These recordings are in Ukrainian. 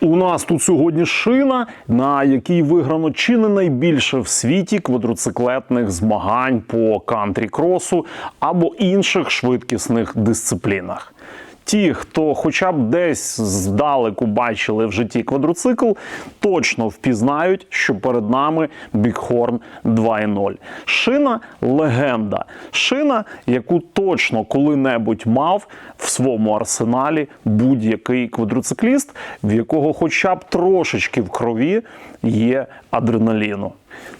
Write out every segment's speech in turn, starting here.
У нас тут сьогодні шина, на якій виграно чи не найбільше в світі квадроциклетних змагань по кантрі-кросу або інших швидкісних дисциплінах. Ті, хто хоча б десь здалеку бачили в житті квадроцикл, точно впізнають, що перед нами Біghorn 2.0. Шина легенда. Шина, яку точно коли-небудь мав в своєму арсеналі будь-який квадроцикліст, в якого хоча б трошечки в крові є адреналіну.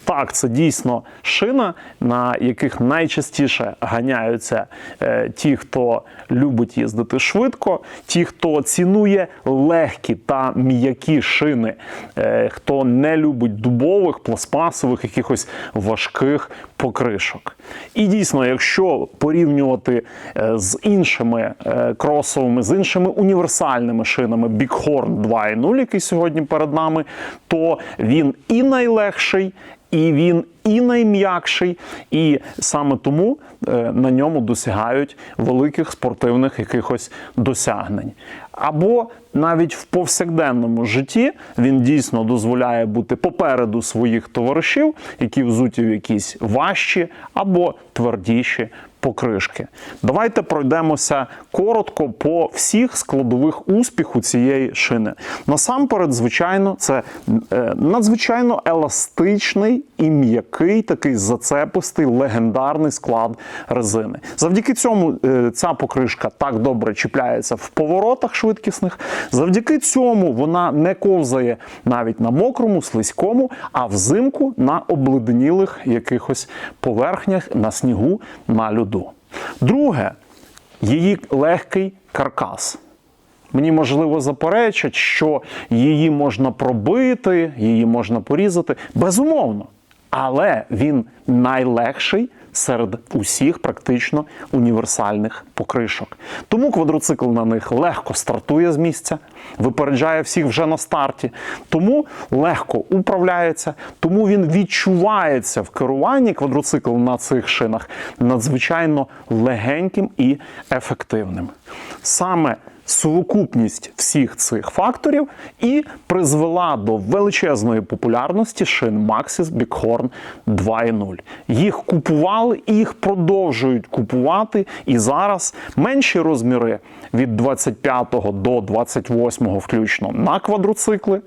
Так, це дійсно шина, на яких найчастіше ганяються е, ті, хто любить їздити швидко, ті, хто цінує легкі та м'які шини, е, хто не любить дубових, пластмасових, якихось важких покришок. І дійсно, якщо порівнювати е, з іншими кросовими, з іншими універсальними шинами Bighorn 2.0, який сьогодні перед нами, то він і найлегший, і він і найм'якший, і саме тому е, на ньому досягають великих спортивних якихось досягнень. Або навіть в повсякденному житті він дійсно дозволяє бути попереду своїх товаришів, які взуті в якісь важчі або твердіші покришки. Давайте пройдемося коротко по всіх складових успіху цієї шини. Насамперед, звичайно, це е, надзвичайно еластичний і м'який, такий зацепистий, легендарний склад резини. Завдяки цьому е, ця покришка так добре чіпляється в поворотах швидкісних. Завдяки цьому вона не ковзає навіть на мокрому, слизькому, а взимку на обледенілих якихось поверхнях, на снігу, на льоду. Друге, її легкий каркас. Мені можливо заперечать, що її можна пробити, її можна порізати. Безумовно. Але він найлегший серед усіх практично універсальних покришок. Тому квадроцикл на них легко стартує з місця, випереджає всіх вже на старті, тому легко управляється, тому він відчувається в керуванні квадроцикл на цих шинах надзвичайно легеньким і ефективним. Саме Сукупність всіх цих факторів і призвела до величезної популярності шин Maxxis Bighorn 2.0. Їх купували і їх продовжують купувати. І зараз менші розміри від 25 до 28 включно на квадроцикли.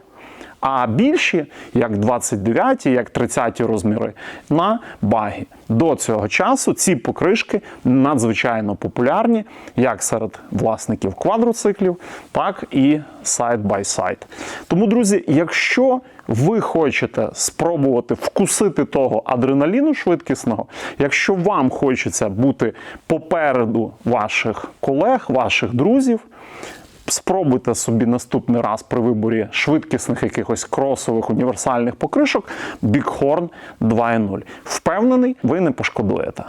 А більші, як 29, як 30 розміри, на багі. До цього часу ці покришки надзвичайно популярні як серед власників квадроциклів, так і сайд-бай-сайд. Тому, друзі, якщо ви хочете спробувати вкусити того адреналіну швидкісного, якщо вам хочеться бути попереду ваших колег, ваших друзів, Спробуйте собі наступний раз при виборі швидкісних якихось кросових універсальних покришок Bighorn 2.0. Впевнений, ви не пошкодуєте.